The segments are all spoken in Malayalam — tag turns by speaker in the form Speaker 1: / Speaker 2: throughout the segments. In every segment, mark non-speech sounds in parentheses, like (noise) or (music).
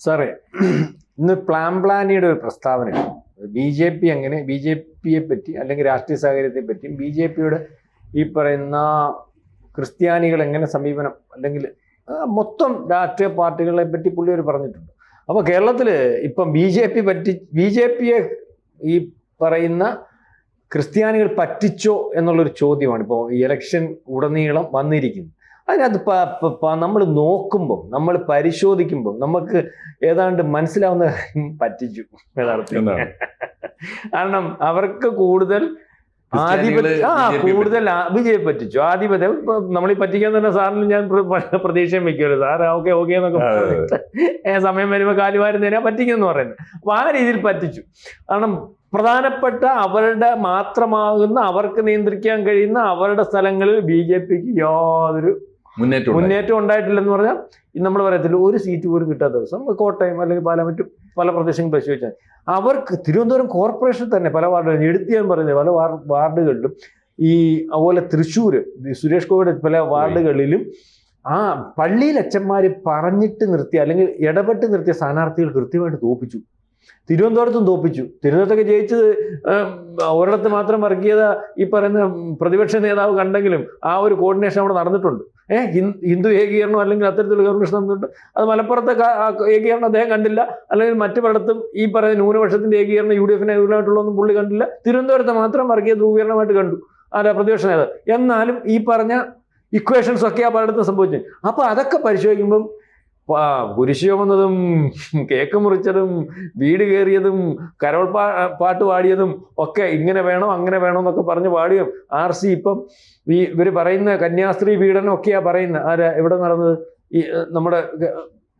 Speaker 1: സാറേ ഇന്ന് പ്ലാൻ പ്ലാനിയുടെ ഒരു പ്രസ്താവന ബി ജെ പി എങ്ങനെ ബി ജെ പിയെ പറ്റി അല്ലെങ്കിൽ രാഷ്ട്രീയ സാഹചര്യത്തെ പറ്റിയും ബി ജെ പിയുടെ ഈ പറയുന്ന ക്രിസ്ത്യാനികൾ എങ്ങനെ സമീപനം അല്ലെങ്കിൽ മൊത്തം രാഷ്ട്രീയ പാർട്ടികളെ പറ്റി പുള്ളി ഒരു പറഞ്ഞിട്ടുണ്ട്. അപ്പോൾ കേരളത്തിൽ ഇപ്പം ബി ജെ പി പറ്റി ബി ജെ പിയെ ഈ പറയുന്ന ക്രിസ്ത്യാനികൾ പറ്റിച്ചോ എന്നുള്ളൊരു ചോദ്യമാണ്. ഇപ്പോൾ ഈ ഇലക്ഷൻ ഉടനീളം വന്നിരിക്കുന്നത് അതിനകത്ത് നമ്മൾ നോക്കുമ്പോൾ നമ്മൾ പരിശോധിക്കുമ്പോൾ നമുക്ക് ഏതാണ്ട് മനസ്സിലാവുന്ന പറ്റിച്ചു യഥാർത്ഥത്തിൽ. കാരണം അവർക്ക് കൂടുതൽ ആധിപത്യ ആ കൂടുതൽ വിജയെ പറ്റിച്ചു. ആധിപത്യം ഇപ്പൊ നമ്മളീ പറ്റിക്കാൻ തന്നെ സാറിന് ഞാൻ പ്ര- പ്രതീക്ഷയും വെക്കുമല്ലോ സാർ ഓക്കെ ഓക്കെ എന്നൊക്കെ സമയം വരുമ്പോൾ കാലുവാരുന്നതിനാ പറ്റിക്കുമെന്ന് പറയുന്നത്. അപ്പൊ ആ രീതിയിൽ പറ്റിച്ചു. കാരണം പ്രധാനപ്പെട്ട അവരുടെ മാത്രമാകുന്ന അവർക്ക് നിയന്ത്രിക്കാൻ കഴിയുന്ന അവരുടെ സ്ഥലങ്ങളിൽ ബി ജെ പിക്ക് യാതൊരു
Speaker 2: മുന്നേറ്റം.
Speaker 1: മുന്നേറ്റം ഉണ്ടായിട്ടില്ലെന്ന് പറഞ്ഞാൽ നമ്മൾ പറയത്തില്ല ഒരു സീറ്റ് പോലും കിട്ടാത്ത ദിവസം കോട്ടയം അല്ലെങ്കിൽ പല മറ്റു പല പ്രദേശങ്ങളും പരിശോധിച്ചാൽ അവർക്ക് തിരുവനന്തപുരം കോർപ്പറേഷൻ തന്നെ പല വാർഡുകളും എടുത്ത് ഞാൻ പറയുന്നത് പല വാർഡുകളിലും ഈ അതുപോലെ തൃശ്ശൂർ സുരേഷ് ഗോപിയുടെ പല വാർഡുകളിലും ആ പള്ളിയിൽ അച്ഛന്മാർ പറഞ്ഞിട്ട് നിർത്തിയ അല്ലെങ്കിൽ ഇടപെട്ട് നിർത്തിയ സ്ഥാനാർത്ഥികൾ കൃത്യമായിട്ട് തോപ്പിച്ചു തിരുവനന്തപുരത്തും തോപ്പിച്ചു. തിരുവനന്തപുരത്തൊക്കെ ജയിച്ചത് ഒരിടത്ത് മാത്രം വർഗീയത ഈ പറയുന്ന പ്രതിപക്ഷ നേതാവ് കണ്ടെങ്കിലും ആ ഒരു കോർഡിനേഷൻ അവിടെ നടന്നിട്ടുണ്ട്. ഏഹ് ഹിന്ദു ഏകീകരണം അല്ലെങ്കിൽ അത്തരത്തിലുള്ള കോർഡിനേഷൻ നടന്നിട്ടുണ്ട്. അത് മലപ്പുറത്തെ ഏകീകരണം അദ്ദേഹം കണ്ടില്ല. അല്ലെങ്കിൽ മറ്റു പലയിടത്തും ഈ പറയുന്ന ന്യൂനപക്ഷത്തിന്റെ ഏകീകരണം യു ഡി എഫിന് അനുകൂലമായിട്ടുള്ളതൊന്നും പുള്ളി കണ്ടില്ല. തിരുവനന്തപുരത്ത് മാത്രം വർഗീയ ധ്രുവീകരണമായിട്ട് കണ്ടു. ആരാ പ്രതിപക്ഷ നേതാവ്. എന്നാലും ഈ പറഞ്ഞ ഇക്വേഷൻസ് ഒക്കെ ആ പലയിടത്തും സംഭവിച്ചു. അപ്പൊ അതൊക്കെ പരിശോധിക്കുമ്പം കുരിശ് ചുമന്നതും കേക്ക് മുറിച്ചതും വീട് കയറിയതും കരോൾ പാ പാട്ട് പാടിയതും ഒക്കെ ഇങ്ങനെ വേണോ അങ്ങനെ വേണോ എന്നൊക്കെ പറഞ്ഞ് പാടിയും ആർ സി ഇപ്പം ഈ ഇവർ പറയുന്ന കന്യാസ്ത്രീ പീഡനം ഒക്കെയാ പറയുന്നത്. ആരാ എവിടെ നടന്നത്? ഈ നമ്മുടെ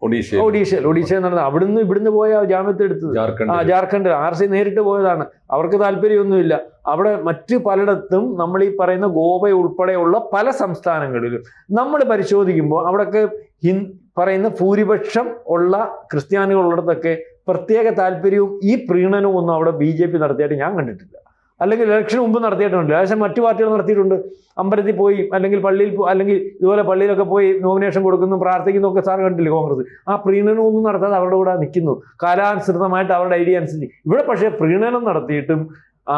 Speaker 2: ഒഡീഷ
Speaker 1: ഒഡീഷയിൽ. ഒഡീഷയിൽ നടന്നത്. അവിടുന്ന് ഇവിടുന്ന് പോയ ജാമ്യത്തെ എടുത്തത്. ആ
Speaker 2: ജാർഖണ്ഡ്
Speaker 1: ജാർഖണ്ഡ് ആർ സി നേരിട്ട് പോയതാണ്. അവർക്ക് താല്പര്യമൊന്നുമില്ല. അവിടെ മറ്റ് പലയിടത്തും നമ്മൾ ഈ പറയുന്ന ഗോവ ഉൾപ്പെടെയുള്ള പല സംസ്ഥാനങ്ങളിലും നമ്മൾ പരിശോധിക്കുമ്പോൾ അവിടെയൊക്കെ ഹിൻ പറയുന്ന ഭൂരിപക്ഷം ഉള്ള ക്രിസ്ത്യാനികളുള്ളിടത്തൊക്കെ പ്രത്യേക താല്പര്യവും ഈ പ്രീണനവും ഒന്നും അവിടെ ബി ജെ പി നടത്തിയായിട്ട് ഞാൻ കണ്ടിട്ടില്ല. അല്ലെങ്കിൽ ഇലക്ഷൻ മുമ്പ് നടത്തിയിട്ടുണ്ട്. ലേശം മറ്റു പാർട്ടികൾ നടത്തിയിട്ടുണ്ട്. അമ്പലത്തിൽ പോയി അല്ലെങ്കിൽ പള്ളിയിൽ അല്ലെങ്കിൽ ഇതുപോലെ പള്ളിയിലൊക്കെ പോയി നോമിനേഷൻ കൊടുക്കുന്നു പ്രാർത്ഥിക്കുന്നു ഒക്കെ സാർ കണ്ടില്ല കോൺഗ്രസ്? ആ പ്രീണനം ഒന്നും നടത്താതെ അവരുടെ കൂടെ നിൽക്കുന്നു. കാലാനുസൃതമായിട്ട് അവരുടെ ഐഡിയ അനുസരിച്ച്. ഇവിടെ പക്ഷേ പ്രീണനം നടത്തിയിട്ടും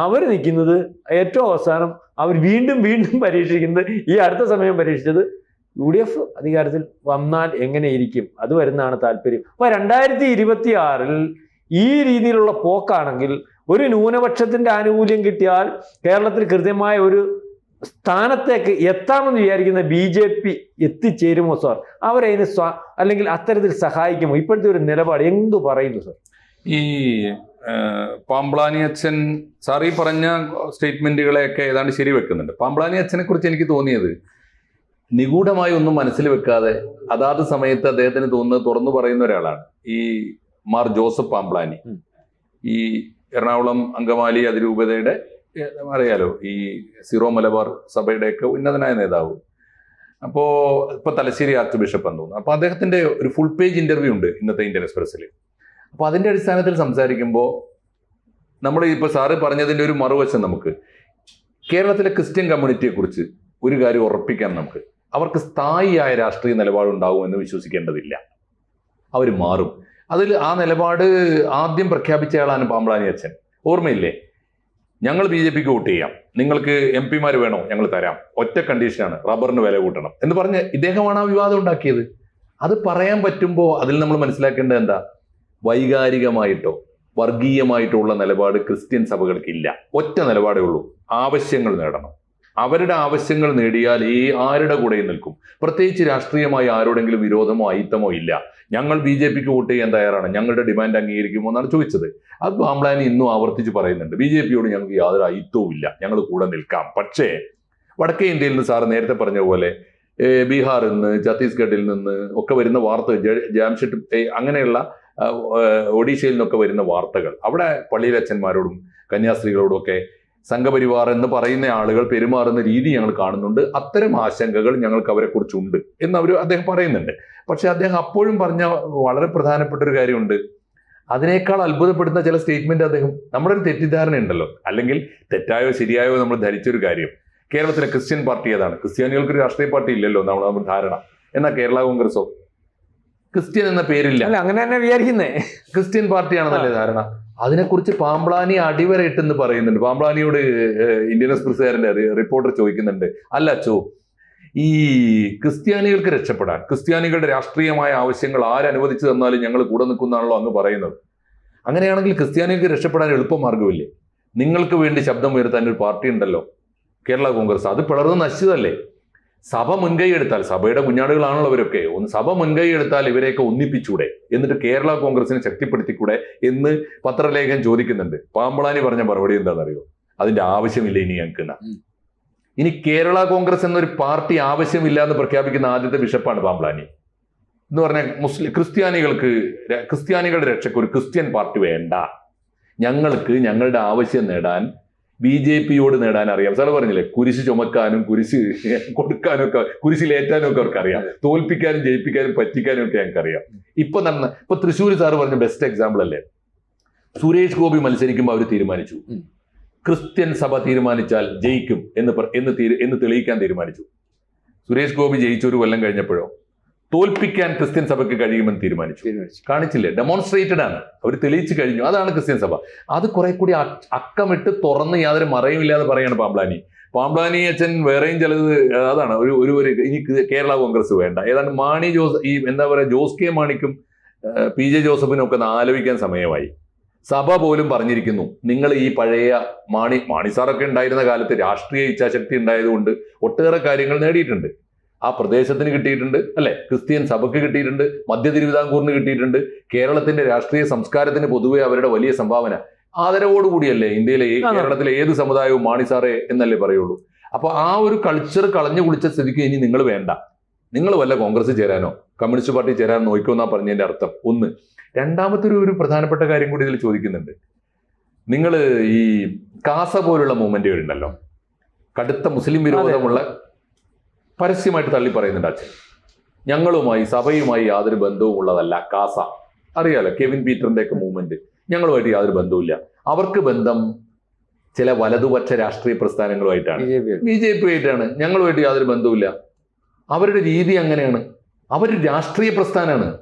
Speaker 1: അവർ നിൽക്കുന്നത് ഏറ്റവും അവസാനം അവർ വീണ്ടും വീണ്ടും പരീക്ഷിക്കുന്നത് ഈ അടുത്ത സമയം പരീക്ഷിച്ചത് യു ഡി എഫ് അധികാരത്തിൽ വന്നാൽ എങ്ങനെയിരിക്കും? അത് വരുന്നതാണ് താല്പര്യം. അപ്പൊ രണ്ടായിരത്തി ഇരുപത്തി ആറിൽ ഈ രീതിയിലുള്ള പോക്കാണെങ്കിൽ ഒരു ന്യൂനപക്ഷത്തിന്റെ ആനുകൂല്യം കിട്ടിയാൽ കേരളത്തിൽ കൃത്യമായ ഒരു സ്ഥാനത്തേക്ക് എത്താമെന്ന് വിചാരിക്കുന്ന ബി ജെ പി എത്തിച്ചേരുമോ സാർ? അവരതിന് സ്വ അല്ലെങ്കിൽ അത്തരത്തിൽ സഹായിക്കുമോ? ഇപ്പോഴത്തെ ഒരു നിലപാട് എന്തു പറയുന്നു സാർ?
Speaker 2: ഈ പാമ്പ്ളാനി അച്ഛൻ സാർ ഈ പറഞ്ഞ സ്റ്റേറ്റ്മെന്റുകളെയൊക്കെ ഏതാണ്ട് ശരി വെക്കുന്നുണ്ട് പാമ്പ്ളാനി അച്ഛനെ കുറിച്ച് എനിക്ക് തോന്നിയത് നിഗൂഢമായി ഒന്നും മനസ്സിൽ വെക്കാതെ അതാത് സമയത്ത് അദ്ദേഹത്തിന് തോന്നുന്നത് തുറന്നു പറയുന്ന ഒരാളാണ്. ഈ മാർ ജോസഫ്
Speaker 1: പാംപ്ലാനി.
Speaker 2: ഈ എറണാകുളം അങ്കമാലി അതിരൂപതയുടെ അറിയാലോ ഈ സിറോ മലബാർ സഭയുടെയൊക്കെ ഉന്നതനായ നേതാവ്. അപ്പോ ഇപ്പൊ തലശ്ശേരി ആർച്ച് ബിഷപ്പ് എന്ന് തോന്നുന്നു. അപ്പൊ അദ്ദേഹത്തിന്റെ ഒരു ഫുൾ പേജ് ഇന്റർവ്യൂ ഉണ്ട് ഇന്നത്തെ ഇന്ത്യൻ എക്സ്പ്രസ്സിൽ അപ്പൊ അതിന്റെ അടിസ്ഥാനത്തിൽ സംസാരിക്കുമ്പോൾ നമ്മൾ ഇപ്പൊ സാറ് പറഞ്ഞതിന്റെ ഒരു മറുവശം നമുക്ക്. കേരളത്തിലെ ക്രിസ്ത്യൻ കമ്മ്യൂണിറ്റിയെ കുറിച്ച് ഒരു കാര്യം ഉറപ്പിക്കാം നമുക്ക്. അവർക്ക് സ്ഥായിയായ രാഷ്ട്രീയ നിലപാടുണ്ടാകുമെന്ന് വിശ്വസിക്കേണ്ടതില്ല. അവർ മാറും. അതിൽ ആ നിലപാട് ആദ്യം പ്രഖ്യാപിച്ച ആളാണ് പാമ്പളാനി അച്ഛൻ. ഓർമ്മയില്ലേ? ഞങ്ങൾ ബി ജെ പിക്ക് വോട്ട് ചെയ്യാം. നിങ്ങൾക്ക് എം പിമാർ വേണോ? ഞങ്ങൾ തരാം. ഒറ്റ കണ്ടീഷനാണ് റബ്ബറിന് വില കൂട്ടണം. എന്ന് പറഞ്ഞ് ഇദ്ദേഹമാണ് ആ വിവാദം ഉണ്ടാക്കിയത്. അത് പറയാൻ പറ്റുമ്പോൾ അതിൽ നമ്മൾ മനസ്സിലാക്കേണ്ടത് എന്താ? വൈകാരികമായിട്ടോ വർഗീയമായിട്ടോ ഉള്ള നിലപാട് ക്രിസ്ത്യൻ സഭകൾക്കില്ല. ഒറ്റ നിലപാടേ ഉള്ളൂ. ആവശ്യങ്ങൾ നേടണം. അവരുടെ ആവശ്യങ്ങൾ നേടിയാൽ ഈ ആരുടെ കൂടെയും നിൽക്കും? പ്രത്യേകിച്ച് രാഷ്ട്രീയമായി ആരോടെങ്കിലും വിരോധമോ അയിത്തമോ ഇല്ല. ഞങ്ങൾ ബി ജെ പിക്ക് വോട്ട് ചെയ്യാൻ തയ്യാറാണ്. ഞങ്ങളുടെ ഡിമാൻഡ് അംഗീകരിക്കുമോ എന്നാണ് ചോദിച്ചത്. അത് പാംബ്ലാനി ഇന്നും ആവർത്തിച്ച് പറയുന്നുണ്ട്. ബി ജെ പിയോട് ഞങ്ങൾക്ക് യാതൊരു അയിത്തവും ഇല്ല. ഞങ്ങൾ കൂടെ നിൽക്കാം. പക്ഷേ വടക്കേ ഇന്ത്യയിൽ നിന്ന് സാർ നേരത്തെ പറഞ്ഞ പോലെ ബീഹാറിൽ നിന്ന് ഛത്തീസ്ഗഡിൽ നിന്ന് ഒക്കെ വരുന്ന വാർത്ത ജാംഷെഡ് അങ്ങനെയുള്ള ഒഡീഷയിൽ നിന്നൊക്കെ വരുന്ന വാർത്തകൾ അവിടെ പള്ളിയിലച്ഛന്മാരോടും കന്യാസ്ത്രീകളോടും ഒക്കെ സംഘപരിവാർ എന്ന് പറയുന്ന ആളുകൾ പെരുമാറുന്ന രീതി ഞങ്ങൾ കാണുന്നുണ്ട്. അത്തരം ആശങ്കകൾ ഞങ്ങൾക്ക് അവരെ കുറിച്ചുണ്ട് എന്ന് അവർ അദ്ദേഹം പറയുന്നുണ്ട്. പക്ഷെ അദ്ദേഹം അപ്പോഴും പറഞ്ഞ വളരെ പ്രധാനപ്പെട്ട ഒരു കാര്യമുണ്ട്. അതിനേക്കാൾ അത്ഭുതപ്പെടുന്ന ചില സ്റ്റേറ്റ്മെന്റ് അദ്ദേഹം നമ്മുടെ ഒരു തെറ്റിദ്ധാരണ ഉണ്ടല്ലോ. അല്ലെങ്കിൽ തെറ്റായോ ശരിയായോ നമ്മൾ ധരിച്ചൊരു കാര്യം. കേരളത്തിലെ ക്രിസ്ത്യൻ പാർട്ടി ഏതാണ് ക്രിസ്ത്യാനികൾക്ക് ഒരു രാഷ്ട്രീയ പാർട്ടി ഇല്ലല്ലോ നമ്മൾ നമ്മുടെ ധാരണ. എന്നാൽ കേരള കോൺഗ്രസോ? ക്രിസ്ത്യൻ എന്ന പേരില്ല.
Speaker 1: അങ്ങനെ തന്നെ വിചാരിക്കുന്നേ.
Speaker 2: ക്രിസ്ത്യൻ പാർട്ടിയാണെന്നല്ലേ ധാരണ? അതിനെക്കുറിച്ച് പാമ്പ്ളാനി അടിവരയിട്ടെന്ന് പറയുന്നുണ്ട്. പാമ്പ്ളാനിയോട് ഇന്ത്യൻ എക്സ്പ്രസ്സുകാരന്റെ റിപ്പോർട്ടർ ചോദിക്കുന്നുണ്ട്. അല്ല അച്ചോ ഈ ക്രിസ്ത്യാനികൾക്ക് രക്ഷപ്പെടാൻ ക്രിസ്ത്യാനികളുടെ രാഷ്ട്രീയമായ ആവശ്യങ്ങൾ ആരനുവദിച്ചു തന്നാലും ഞങ്ങൾ കൂടെ നിൽക്കുന്നതാണല്ലോ അങ്ങ് പറയുന്നത്. അങ്ങനെയാണെങ്കിൽ ക്രിസ്ത്യാനികൾക്ക് രക്ഷപ്പെടാൻ എളുപ്പമാർഗമില്ലേ നിങ്ങൾക്ക് വേണ്ടി ശബ്ദം ഉയർത്താൻ ഒരു പാർട്ടി ഉണ്ടല്ലോ കേരള കോൺഗ്രസ്. അത് പിളർന്ന് നശിച്ചതല്ലേ? സഭ മുൻകൈ എടുത്താൽ സഭയുടെ കുഞ്ഞാടുകളാണല്ലോ അവരൊക്കെ ഒന്ന് സഭ മുൻകൈ എടുത്താൽ ഇവരെയൊക്കെ ഒന്നിപ്പിച്ചൂടെ എന്നിട്ട് കേരള കോൺഗ്രസിനെ ശക്തിപ്പെടുത്തിക്കൂടെ എന്ന് പത്രലേഖൻ ചോദിക്കുന്നുണ്ട്. പാമ്പളാനി പറഞ്ഞ മറുപടി എന്താണെന്നറിയോ? അതിന്റെ ആവശ്യമില്ല ഇനി ഞങ്ങൾക്ക് ഇനി കേരള കോൺഗ്രസ് എന്നൊരു പാർട്ടി ആവശ്യമില്ല എന്ന് പ്രഖ്യാപിക്കുന്ന ആദ്യത്തെ ബിഷപ്പാണ് പാമ്പളാനി. എന്ന് പറഞ്ഞാൽ മുസ്ലിം ക്രിസ്ത്യാനികൾക്ക് ക്രിസ്ത്യാനികളുടെ രക്ഷയ്ക്ക് ഒരു ക്രിസ്ത്യൻ പാർട്ടി വേണ്ട. ഞങ്ങൾക്ക് ഞങ്ങളുടെ ആവശ്യം നേടാൻ ബി ജെ പിയോട് നേടാൻ അറിയാം. സാറ് പറഞ്ഞില്ലേ കുരിശ് ചുമക്കാനും കുരിശ് കൊടുക്കാനും ഒക്കെ കുരിശിലേറ്റാനും ഒക്കെ അവർക്ക് അറിയാം. തോൽപ്പിക്കാനും ജയിപ്പിക്കാനും പറ്റിക്കാനും ഒക്കെ ഞങ്ങൾക്ക് അറിയാം. ഇപ്പൊ നടന്ന ഇപ്പൊ തൃശ്ശൂർ സാറ് പറഞ്ഞ ബെസ്റ്റ് എക്സാമ്പിൾ അല്ലേ? സുരേഷ് ഗോപി മത്സരിക്കുമ്പോൾ അവർ തീരുമാനിച്ചു. ക്രിസ്ത്യൻ സഭ തീരുമാനിച്ചാൽ ജയിക്കും എന്ന് എന്ന് എന്ന് തെളിയിക്കാൻ തീരുമാനിച്ചു. സുരേഷ് ഗോപി ജയിച്ച ഒരു കൊല്ലം കഴിഞ്ഞപ്പോഴോ? തോൽപ്പിക്കാൻ ക്രിസ്ത്യൻ സഭയ്ക്ക് കഴിയുമെന്ന് തീരുമാനിച്ചു. കാണിച്ചില്ലേ? ഡെമോൺസ്ട്രേറ്റഡ് ആണ്. അവർ തെളിയിച്ചു കഴിഞ്ഞു. അതാണ് ക്രിസ്ത്യൻ സഭ. അത് കുറെ കൂടി അക്കമിട്ട് തുറന്ന് യാതൊരു മറയുമില്ലാതെ പറയാണ് പാമ്പ്ലാനി പാമ്പ്ലാനി അച്ഛൻ വേറെയും ചിലത് അതാണ്. ഒരു ഒരു ഒരു ഇനി കേരള കോൺഗ്രസ് വേണ്ട. ഏതാണ്ട് മാണി ജോസ് ഈ എന്താ പറയുക ജോസ് കെ മാണിക്കും പി ജെ ജോസഫിനും ഒക്കെ ആലോചിക്കാൻ സമയമായി. സഭ പോലും പറഞ്ഞിരിക്കുന്നു നിങ്ങൾ ഈ പഴയ മാണി മാണി സാറൊക്കെ ഉണ്ടായിരുന്ന കാലത്ത് രാഷ്ട്രീയ ഇച്ഛാശക്തി ഉണ്ടായതുകൊണ്ട് ഒട്ടേറെ കാര്യങ്ങൾ നേടിയിട്ടുണ്ട്. ആ പ്രദേശത്തിന് കിട്ടിയിട്ടുണ്ട് അല്ലെ? ക്രിസ്ത്യൻ സഭയ്ക്ക് കിട്ടിയിട്ടുണ്ട് മധ്യ തിരുവിതാംകൂറിന് കിട്ടിയിട്ടുണ്ട്. കേരളത്തിന്റെ രാഷ്ട്രീയ സംസ്കാരത്തിന് പൊതുവെ അവരുടെ വലിയ സംഭാവന. ആദരവോടുകൂടിയല്ലേ ഇന്ത്യയിലെ കേരളത്തിലെ ഏത് സമുദായവും മാണിസാറേ എന്നല്ലേ പറയുള്ളൂ. അപ്പൊ ആ ഒരു കൾച്ചർ കളഞ്ഞു കുളിച്ച സ്ഥിതിക്ക് ഇനി നിങ്ങൾ വേണ്ട. നിങ്ങൾ വല്ല കോൺഗ്രസ് ചേരാനോ കമ്മ്യൂണിസ്റ്റ് പാർട്ടി ചേരാനോ നോക്കുമെന്നാ പറഞ്ഞതിന്റെ അർത്ഥം. ഒന്ന് രണ്ടാമത്തെ ഒരു പ്രധാനപ്പെട്ട കാര്യം കൂടി ഇതിൽ ചോദിക്കുന്നുണ്ട്. നിങ്ങൾ ഈ കാസ പോലുള്ള മൂവ്മെന്റുകൾ ഉണ്ടല്ലോ കടുത്ത മുസ്ലിം വിരോധമുള്ള പരസ്യമായിട്ട് തള്ളി പറയുന്നുണ്ട് അച്ഛൻ. ഞങ്ങളുമായി സഭയുമായി യാതൊരു ബന്ധവും ഉള്ളതല്ല കാസ. അറിയാലോ കെവിൻ പീറ്ററിന്റെ ഒക്കെ മൂവ്മെന്റ്. ഞങ്ങളുമായിട്ട് യാതൊരു ബന്ധവുമില്ല. അവർക്ക് ബന്ധം ചില വലതുപക്ഷ രാഷ്ട്രീയ പ്രസ്ഥാനങ്ങളുമായിട്ടാണ്.
Speaker 1: ബി ജെ പി
Speaker 2: ആയിട്ടാണ്. ഞങ്ങളുമായിട്ട് യാതൊരു ബന്ധവുമില്ല. അവരുടെ രീതി അങ്ങനെയാണ്. അവർ രാഷ്ട്രീയ പ്രസ്ഥാനമാണ്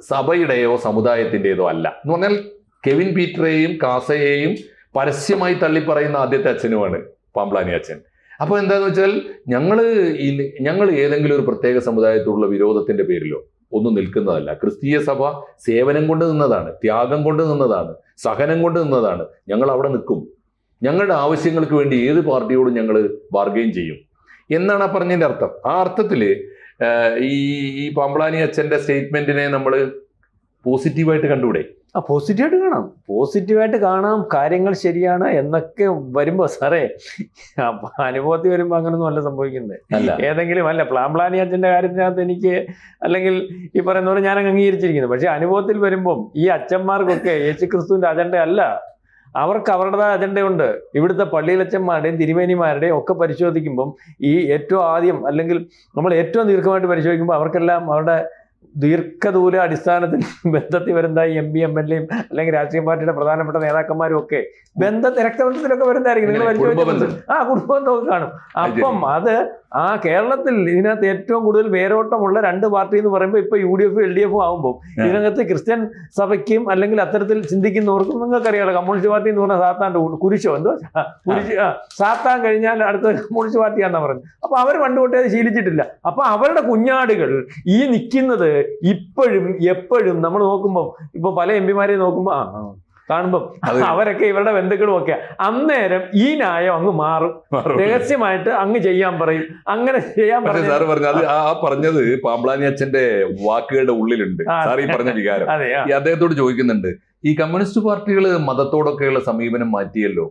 Speaker 2: സഭയുടെയോ സമുദായത്തിന്റെതോ അല്ല. എന്ന് പറഞ്ഞാൽ കെവിൻ പീറ്ററെയും കാസയെയും പരസ്യമായി തള്ളിപ്പറയുന്ന ആദ്യത്തെ അച്ഛനുമാണ് പാമ്പ്ലാനി അച്ഛൻ. അപ്പോൾ എന്താന്ന് വെച്ചാൽ ഞങ്ങൾ ഞങ്ങൾ ഏതെങ്കിലും ഒരു പ്രത്യേക സമുദായത്തോടുള്ള വിരോധത്തിന്റെ പേരിലോ ഒന്നും നിൽക്കുന്നതല്ല. ക്രിസ്തീയ സഭ സേവനം കൊണ്ട് നിന്നതാണ് ത്യാഗം കൊണ്ട് നിന്നതാണ് സഹനം കൊണ്ട് നിന്നതാണ്. ഞങ്ങൾ അവിടെ നിൽക്കും. ഞങ്ങളുടെ ആവശ്യങ്ങൾക്ക് വേണ്ടി ഏത് പാർട്ടിയോടും ഞങ്ങൾ ബാർഗെയിൻ ചെയ്യും. എന്നാണ് ആ പറഞ്ഞതിന്റെ അർത്ഥം. ആ അർത്ഥത്തിൽ ഈ ഈ പാമ്പളാനി അച്ഛന്റെ സ്റ്റേറ്റ്മെന്റിനെ നമ്മൾ പോസിറ്റീവായിട്ട് കണ്ടുകൂടെ?
Speaker 1: ആ പോസിറ്റീവായിട്ട് കാണാം. പോസിറ്റീവായിട്ട് കാണാം കാര്യങ്ങൾ ശരിയാണ് എന്നൊക്കെ വരുമ്പോ സാറേ അപ്പൊ അനുഭവത്തിൽ വരുമ്പോ അങ്ങനൊന്നും അല്ല സംഭവിക്കുന്നത്. ഏതെങ്കിലും അല്ല പ്ലാൻ പ്ലാനിയത്തിന്റെ കാര്യത്തിനകത്ത് എനിക്ക് അല്ലെങ്കിൽ ഈ പറയുന്ന പോലെ ഞാൻ അങ്ങ് അംഗീകരിച്ചിരിക്കുന്നു. പക്ഷെ അനുഭവത്തിൽ വരുമ്പം ഈ അച്ഛന്മാർക്കൊക്കെ യേശു ക്രിസ്തുവിന്റെ അജണ്ട അല്ല. അവർക്ക് അവരുടേതായ അജണ്ടയുണ്ട് ഇവിടുത്തെ പള്ളിയിലച്ചന്മാരുടെയും തിരുമേനിമാരുടെയും ഒക്കെ പരിശോധിക്കുമ്പം ഈ ഏറ്റവും ആദ്യം അല്ലെങ്കിൽ നമ്മൾ ഏറ്റവും ദീർഘമായിട്ട് പരിശോധിക്കുമ്പോൾ അവർക്കെല്ലാം അവരുടെ ദീർഘദൂര അടിസ്ഥാനത്തിൽ (laughs) ബന്ധത്തിൽ വരുന്ന എം പി എം എൽ എയും അല്ലെങ്കിൽ രാഷ്ട്രീയ പാർട്ടിയുടെ പ്രധാനപ്പെട്ട നേതാക്കന്മാരും ഒക്കെ ബന്ധ രക്തബന്ധത്തിലൊക്കെ വരുന്നതായിരിക്കും. നിങ്ങൾ ആ കുടുംബം നോക്കി കാണും അപ്പം അത് ആ കേരളത്തിൽ ഇതിനകത്ത് ഏറ്റവും കൂടുതൽ വേരോട്ടമുള്ള രണ്ട് പാർട്ടി എന്ന് പറയുമ്പോൾ ഇപ്പൊ യു ഡി എഫും എൽ ഡി എഫും ആകുമ്പോൾ ഇതിനകത്ത് ക്രിസ്ത്യൻ സഭയ്ക്കും അല്ലെങ്കിൽ അത്തരത്തിൽ ചിന്തിക്കുന്നവർക്കും നിങ്ങൾക്കറിയാലോ കമ്മ്യൂണിസ്റ്റ് പാർട്ടി എന്ന് പറഞ്ഞാൽ സാത്താന്റെ കൂടെ കുരിശോ? എന്തോ? കുരിശ് സാത്താൻ കഴിഞ്ഞാൽ അടുത്ത കമ്മ്യൂണിസ്റ്റ് പാർട്ടിയാണെന്ന് പറഞ്ഞു അപ്പൊ അവർ പണ്ട് തൊട്ടേ അത് ശീലിച്ചിട്ടില്ല. അപ്പൊ അവരുടെ കുഞ്ഞാടുകൾ ഈ നിൽക്കുന്നത് ഇപ്പോഴും എപ്പോഴും നമ്മൾ നോക്കുമ്പോൾ ഇപ്പൊ പല എം പിമാരെ നോക്കുമ്പോൾ ആ, കാണുമ്പോൾ അവരൊക്കെ ഇവരുടെ ബന്ധുക്കളും ഒക്കെ അന്നേരം ഈ ന്യായം അങ്ങ് മാറും. രഹസ്യമായിട്ട് അങ്ങ് ചെയ്യാൻ പറയും. അങ്ങനെ ചെയ്യാൻ പറയും
Speaker 2: സാർ പറഞ്ഞു അത് ആ. പറഞ്ഞത് പാമ്പ്ലാനി അച്ഛന്റെ വാക്കുകളുടെ ഉള്ളിലുണ്ട്. സാർ ഈ പറഞ്ഞ വികാരം. ഈ അദ്ദേഹത്തോട് ചോദിക്കുന്നുണ്ട് ഈ കമ്മ്യൂണിസ്റ്റ് പാർട്ടികൾ മതത്തോടൊക്കെയുള്ള സമീപനം മാറ്റിയല്ലോ?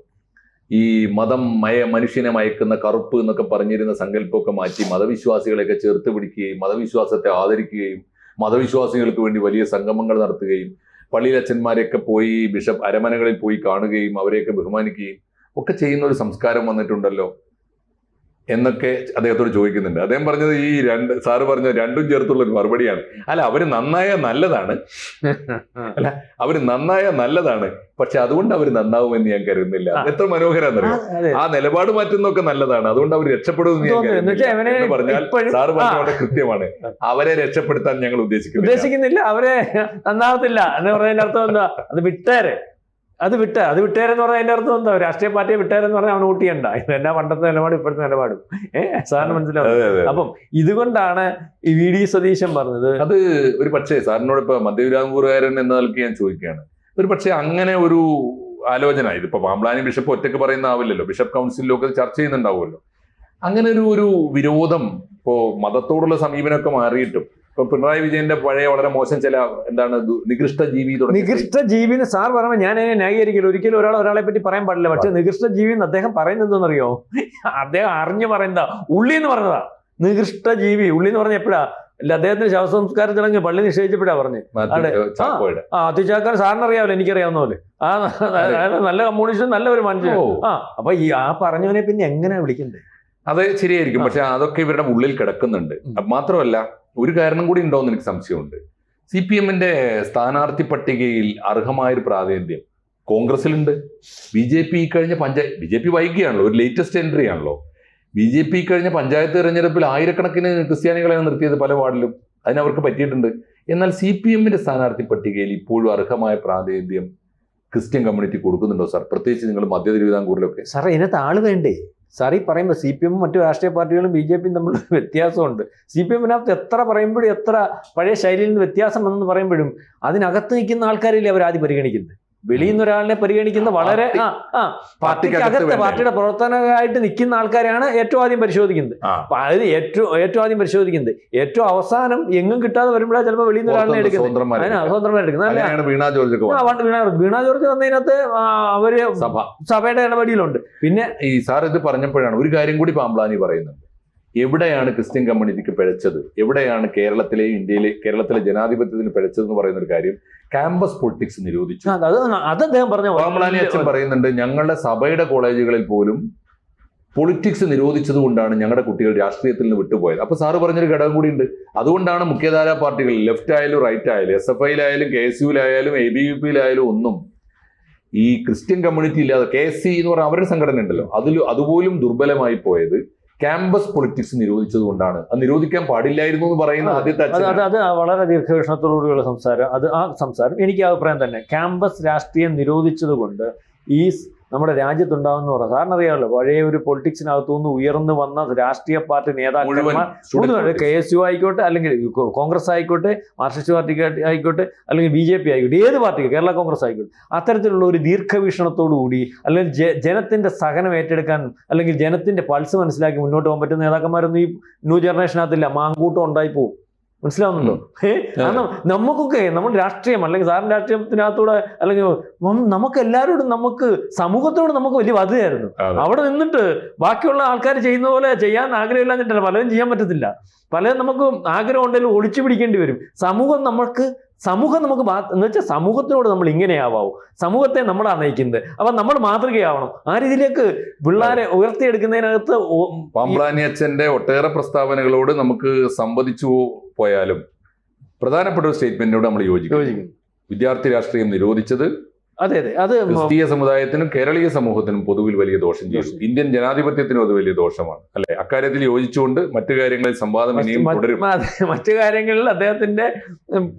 Speaker 2: ഈ മതം മയ മനുഷ്യനെ മയക്കുന്ന കറുപ്പ് എന്നൊക്കെ പറഞ്ഞിരുന്ന സങ്കല്പമൊക്കെ മാറ്റി മതവിശ്വാസികളെയൊക്കെ ചേർത്ത് പിടിക്കുകയും മതവിശ്വാസത്തെ ആദരിക്കുകയും മതവിശ്വാസികൾക്ക് വേണ്ടി വലിയ സംഗമങ്ങൾ നടത്തുകയും പള്ളിയിലച്ഛന്മാരെയൊക്കെ പോയി ബിഷപ്പ് അരമനകളിൽ പോയി കാണുകയും അവരെയൊക്കെ ബഹുമാനിക്കുകയും ഒക്കെ ചെയ്യുന്ന ഒരു സംസ്കാരം വന്നിട്ടുണ്ടല്ലോ. എന്നൊക്കെ അദ്ദേഹത്തോട് ചോദിക്കുന്നുണ്ട്. അദ്ദേഹം പറഞ്ഞത് ഈ രണ്ട് സാറ് പറഞ്ഞ രണ്ടും ചേർത്തുള്ള ഒരു മറുപടിയാണ്. അല്ല അവർ നന്നായ നല്ലതാണ്. (laughs) അല്ല അവർ നന്നായ നല്ലതാണ്. പക്ഷെ അതുകൊണ്ട് അവർ നന്നാവുമെന്ന് ഞാൻ കരുതുന്നില്ല. എത്ര മനോഹരാന്ന്
Speaker 1: അതെ.
Speaker 2: ആ നിലപാട് മാറ്റുന്നൊക്കെ നല്ലതാണ്. അതുകൊണ്ട് അവർ രക്ഷപ്പെടുമെന്ന് ഞാൻ കരുതുന്നില്ല. പറഞ്ഞാൽ സാറ് പറഞ്ഞ വളരെ കൃത്യമാണ്. അവരെ രക്ഷപ്പെടുത്താൻ ഞങ്ങൾ ഉദ്ദേശിക്കുന്നു
Speaker 1: ഉദ്ദേശിക്കുന്നില്ല. അവരെ നന്നാവത്തില്ല എന്ന് പറഞ്ഞതിന്റെ അർത്ഥം എന്താ? അത് വിട്ടേരെ. അത് വിട്ട അത് വിട്ടേരെന്ന് പറഞ്ഞാൽ പറഞ്ഞതിന്റെ അർത്ഥം എന്താ? രാഷ്ട്രീയ പാർട്ടിയെ വിട്ടേരെന്ന് പറഞ്ഞാൽ അവൻ വോട്ട് ചെയ്യണ്ട. ഇത് എന്നാ പണ്ടത്തെ നിലപാട് ഇപ്പോഴത്തെ നിലപാടും. ഏഹ് സാറിന് മനസ്സിലാവും അപ്പം ഇതുകൊണ്ടാണ് ഈ വി ഡി സതീശൻ പറഞ്ഞത്.
Speaker 2: അത് ഒരു പക്ഷേ സാറിനോട് ഇപ്പൊ മധ്യവിരാമൂർകാരൻ എന്ന നിലയ്ക്ക് ഞാൻ ചോദിക്കുകയാണ്. ഒരു പക്ഷേ അങ്ങനെ ഒരു ആലോചന ഇതിപ്പോ പാമ്പ്ലാനി ബിഷപ്പ് ഒറ്റയ്ക്ക് പറയുന്ന ആവില്ലല്ലോ. ബിഷപ്പ് കൗൺസിലിലൊക്കെ ചർച്ച ചെയ്യുന്നുണ്ടാവുമല്ലോ. അങ്ങനെ ഒരു ഒരു വിരോധം ഇപ്പോ മതത്തോടുള്ള സമീപനമൊക്കെ മാറിയിട്ടും ഇപ്പൊ പിണറായി വിജയന്റെ പഴയ വളരെ മോശം ചില എന്താണ് നികൃഷ്ട ജീവി
Speaker 1: നികൃഷ്ട ജീവിന്ന് സാർ പറയുമ്പോൾ ഞാൻ അതിനെ ന്യായീകരിക്കില്ല. ഒരിക്കലും ഒരാൾ ഒരാളെ പറ്റി പറയാൻ പാടില്ല. പക്ഷെ നികൃഷ്ട ജീവി എന്ന് അദ്ദേഹം പറയുന്നത് എന്തെന്നറിയോ? അദ്ദേഹം അറിഞ്ഞു പറയുന്നതാ. ഉള്ളി എന്ന് പറഞ്ഞതാ. നികൃഷ്ട ജീവി. ഉള്ളി എന്ന് പറഞ്ഞ എപ്പോഴാ? അല്ല അദ്ദേഹത്തിന് ശവസംസ്കാര ചടങ്ങ് പള്ളി നിഷേധിച്ചപ്പോഴാ
Speaker 2: പറഞ്ഞു.
Speaker 1: ആ അതിചാക്കാൻ സാറിന് അറിയാമല്ലോ എനിക്കറിയാവുന്ന പോലെ. ആ നല്ല കമ്മ്യൂണിസ്റ്റ് നല്ല ഒരു മനുഷ്യൻ ആ അപ്പൊ ഈ ആ പറഞ്ഞവനെ പിന്നെ എങ്ങനെ വിളിക്കണ്ടേ?
Speaker 2: അത് ശരിയായിരിക്കും. പക്ഷെ അതൊക്കെ ഇവരുടെ ഉള്ളിൽ കിടക്കുന്നുണ്ട്. മാത്രമല്ല ഒരു കാരണം കൂടി ഉണ്ടോന്ന് എനിക്ക് സംശയമുണ്ട്. സി പി എമ്മിന്റെ സ്ഥാനാർത്ഥി പട്ടികയിൽ അർഹമായൊരു പ്രാതിനിധ്യം കോൺഗ്രസിലുണ്ട് ബി ജെ പി കഴിഞ്ഞ പഞ്ചായത്ത് ബി ജെ പി വൈകിയാണല്ലോ ഒരു ലേറ്റസ്റ്റ് എൻട്രി ആണല്ലോ. ബി ജെ പി കഴിഞ്ഞ പഞ്ചായത്ത് തെരഞ്ഞെടുപ്പിൽ ആയിരക്കണക്കിന് ക്രിസ്ത്യാനികളെയാണ് നിർത്തിയത് പല വാർഡിലും അതിനവർക്ക് പറ്റിയിട്ടുണ്ട്. എന്നാൽ സി പി എമ്മിന്റെ സ്ഥാനാർത്ഥി പട്ടികയിൽ ഇപ്പോഴും അർഹമായ പ്രാതിനിധ്യം ക്രിസ്ത്യൻ കമ്മ്യൂണിറ്റി കൊടുക്കുന്നുണ്ടോ സാർ? പ്രത്യേകിച്ച് നിങ്ങൾ മധ്യ തിരുവിതാംകൂറിലൊക്കെ.
Speaker 1: സാറേ ഇതിനകത്ത് ആൾ വേണ്ടേ? സാർ ഈ പറയുമ്പോൾ സി പി എമ്മും മറ്റു രാഷ്ട്രീയ പാർട്ടികളും ബി ജെ പിയും തമ്മിൽ (laughs) വ്യത്യാസമുണ്ട്. സി പി എമ്മിനകത്ത് എത്ര പറയുമ്പോഴും എത്ര പഴയ ശൈലിയിൽ നിന്ന് വ്യത്യാസം വന്നെന്ന് പറയുമ്പോഴും അതിനകത്ത് നിൽക്കുന്ന ആൾക്കാരില്ലേ അവർ ആദ്യം പരിഗണിക്കുന്നത്? വെളിയിൽ നിന്ന് ഒരാളിനെ പരിഗണിക്കുന്ന വളരെ ആ ആ
Speaker 2: പാർട്ടിക്കകത്ത്?
Speaker 1: പാർട്ടിയുടെ പ്രവർത്തനമായിട്ട് നിൽക്കുന്ന ആൾക്കാരെയാണ് ഏറ്റവും ആദ്യം പരിശോധിക്കുന്നത്. അതായത് ഏറ്റവും ഏറ്റവും ആദ്യം പരിശോധിക്കുന്നത്. ഏറ്റവും അവസാനം എങ്ങും കിട്ടാതെ വരുമ്പോഴാണ് ചിലപ്പോൾ വെളിയിൽ നിന്ന് ഒരാളിനെ എടുക്കുന്നത്. സ്വതന്ത്രമായി എടുക്കുന്നത്
Speaker 2: വീണാ ജോർജ്
Speaker 1: വീണ ജോർജ് വന്നതിനകത്ത്
Speaker 2: അവർ
Speaker 1: സഭയുടെ ഇടപെടലുണ്ട്. പിന്നെ
Speaker 2: ഈ സാർ ഇത് പറഞ്ഞപ്പോഴാണ് ഒരു കാര്യം കൂടി പാമ്പ്ലാനി പറയുന്നുണ്ട്. എവിടെയാണ് ക്രിസ്ത്യൻ കമ്മ്യൂണിറ്റിക്ക് പിഴച്ചത്? എവിടെയാണ് കേരളത്തിലെയും ഇന്ത്യയിലെ കേരളത്തിലെ ജനാധിപത്യത്തിന് പിഴച്ചതെന്ന് പറയുന്ന ഒരു കാര്യം ക്യാമ്പസ് പൊളിറ്റിക്സ് നിരോധിച്ചു.
Speaker 1: അത് അദ്ദേഹം പറഞ്ഞ
Speaker 2: പാമ്പ്ലാനി അച്ഛൻ പറയുന്നുണ്ട് ഞങ്ങളുടെ സഭയുടെ കോളേജുകളിൽ പോലും പൊളിറ്റിക്സ് നിരോധിച്ചത് കൊണ്ടാണ് ഞങ്ങളുടെ കുട്ടികൾ രാഷ്ട്രീയത്തിൽ നിന്ന് വിട്ടുപോയത്. അപ്പൊ സാറ് പറഞ്ഞൊരു ഘടകം കൂടി ഉണ്ട് അതുകൊണ്ടാണ് മുഖ്യധാരാ പാർട്ടികൾ ലെഫ്റ്റ് ആയാലും റൈറ്റ് ആയാലും എസ് എഫ് ഐയിലായാലും കെ എസ് യുയിലായാലും എ ബി യു പിയിലായാലും ഒന്നും ഈ ക്രിസ്ത്യൻ കമ്മ്യൂണിറ്റി ഇല്ലാതെ കെ എസ് സി എന്ന് പറഞ്ഞാൽ അവരുടെ സംഘടന ഉണ്ടല്ലോ അതിൽ അതുപോലും ദുർബലമായി പോയത് ക്യാമ്പസ് പൊളിറ്റിക്സ് നിരോധിച്ചത് കൊണ്ടാണ്. അത് നിരോധിക്കാൻ പാടില്ലായിരുന്നു എന്ന് പറയുന്ന ആദ്യത്തെ
Speaker 1: അത് അത് വളരെ ദീർഘവീക്ഷണത്തോടുകൂടിയുള്ള സംസാരം. അത് ആ സംസാരം. എനിക്ക് അഭിപ്രായം തന്നെ. ക്യാമ്പസ് രാഷ്ട്രീയം നിരോധിച്ചത് കൊണ്ട് ഈ നമ്മുടെ രാജ്യത്തുണ്ടാവുന്ന പറഞ്ഞാൽ സാറിന് അറിയാമല്ലോ പഴയ ഒരു പൊളിറ്റിക്സിനകത്തുനിന്ന് ഉയർന്നു വന്ന രാഷ്ട്രീയ പാർട്ടി നേതാക്കന്മാർ കെ എസ് യു ആയിക്കോട്ടെ അല്ലെങ്കിൽ കോൺഗ്രസ് ആയിക്കോട്ടെ മാർക്സിസ്റ്റ് പാർട്ടി ആയിക്കോട്ടെ അല്ലെങ്കിൽ ബി ജെ പി ആയിക്കോട്ടെ ഏത് പാർട്ടിക്ക് കേരള കോൺഗ്രസ് ആയിക്കോട്ടെ അത്തരത്തിലുള്ള ഒരു ദീർഘവീക്ഷണത്തോടു കൂടി അല്ലെങ്കിൽ ജനത്തിന്റെ സഹനം ഏറ്റെടുക്കാൻ അല്ലെങ്കിൽ ജനത്തിന്റെ പൾസ് മനസ്സിലാക്കി മുന്നോട്ട് പോകാൻ പറ്റുന്ന നേതാക്കന്മാരൊന്നും ഈ ന്യൂ ജനറേഷനകത്തില്ല. മാങ്കൂട്ടം ഉണ്ടായി പോകും മനസ്സിലാവുന്നുണ്ടോ? ഏ കാരണം നമുക്കൊക്കെ നമ്മൾ രാഷ്ട്രീയം അല്ലെങ്കിൽ സാറിന് രാഷ്ട്രീയത്തിനകത്തൂടെ അല്ലെങ്കിൽ നമുക്ക് എല്ലാവരോടും നമുക്ക് സമൂഹത്തോട് നമുക്ക് വലിയ ബാധ്യതയായിരുന്നു അവിടെ നിന്നിട്ട് ബാക്കിയുള്ള ആൾക്കാർ ചെയ്യുന്ന പോലെ ചെയ്യാൻ ആഗ്രഹമില്ല എന്നിട്ടല്ല പലരും ചെയ്യാൻ പറ്റത്തില്ല. പലതും നമുക്ക് ആഗ്രഹം ഉണ്ടെങ്കിലും ഒളിച്ചു പിടിക്കേണ്ടി വരും. സമൂഹം നമുക്ക് സമൂഹം നമുക്ക് എന്ന് വെച്ചാൽ സമൂഹത്തിനോട് നമ്മൾ ഇങ്ങനെയാവാവും. സമൂഹത്തെ നമ്മളാണ് നയിക്കുന്നത് അപ്പൊ നമ്മൾ മാതൃകയാവണം. ആ രീതിയിലേക്ക് പിള്ളേരെ ഉയർത്തിയെടുക്കുന്നതിനകത്ത്
Speaker 2: പാമ്പ്ലാനി അച്ഛന്റെ ഒട്ടേറെ പ്രസ്താവനകളോട് നമുക്ക് സംവദിച്ചു പോയാലും പ്രധാനപ്പെട്ട ഒരു സ്റ്റേറ്റ്മെന്റിനോട് നമ്മൾ യോജിക്കും. വിദ്യാർത്ഥി രാഷ്ട്രീയം നിരോധിച്ചത്
Speaker 1: അതെ അതെ. അത്
Speaker 2: ക്രിസ്തീയ സമുദായത്തിനും കേരളീയ സമൂഹത്തിനും പൊതുവിൽ വലിയ ദോഷം
Speaker 1: ചെയ്യും.
Speaker 2: ഇന്ത്യൻ ജനാധിപത്യത്തിനും അത് വലിയ ദോഷമാണ്. അല്ലെ? അക്കാര്യത്തിൽ യോജിച്ചുകൊണ്ട് മറ്റു കാര്യങ്ങളിൽ സംവാദം ഇനിയും തുടരും.
Speaker 1: മറ്റു കാര്യങ്ങളിൽ അദ്ദേഹത്തിന്റെ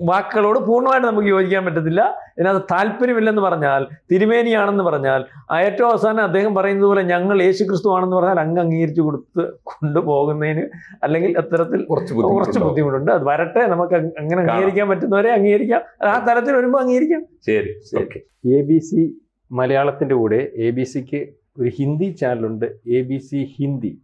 Speaker 1: വാക്കുകളോട് പൂർണമായിട്ട് നമുക്ക് യോജിക്കാൻ പറ്റത്തില്ല. ഇതിനകത്ത് താല്പര്യമില്ലെന്ന് പറഞ്ഞാൽ തിരുമേനിയാണെന്ന് പറഞ്ഞാൽ ഏറ്റവും അവസാനം അദ്ദേഹം പറയുന്നത് പോലെ ഞങ്ങൾ യേശു ക്രിസ്തു ആണെന്ന് പറഞ്ഞാൽ അങ്ങ് അംഗീകരിച്ചു കൊടുത്ത് കൊണ്ടുപോകുന്നതിന് അല്ലെങ്കിൽ അത്തരത്തിൽ
Speaker 2: കുറച്ച്
Speaker 1: കുറച്ച് ബുദ്ധിമുട്ടുണ്ട്? അത് വരട്ടെ. നമുക്ക് അങ്ങനെ അംഗീകരിക്കാൻ പറ്റുന്നവരെ അംഗീകരിക്കാം. ആ തരത്തിൽ വരുമ്പോൾ അംഗീകരിക്കാം.
Speaker 2: ശരി.
Speaker 1: ശരി.
Speaker 2: ഓക്കെ.
Speaker 1: എ ബി സി മലയാളത്തിന്റെ കൂടെ എ ബി സിക്ക് ഒരു ഹിന്ദി ചാനലുണ്ട്. A B C Hindi.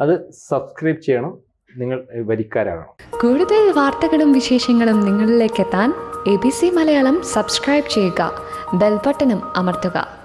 Speaker 1: അത് സബ്സ്ക്രൈബ് ചെയ്യണം. നിങ്ങൾ വരിക്കാരാകണം.
Speaker 3: കൂടുതൽ വാർത്തകളും വിശേഷങ്ങളും നിങ്ങളിലേക്ക് എത്താൻ A B C Malayalam subscribe ചെയ്യുക. ബെൽബട്ടനും അമർത്തുക.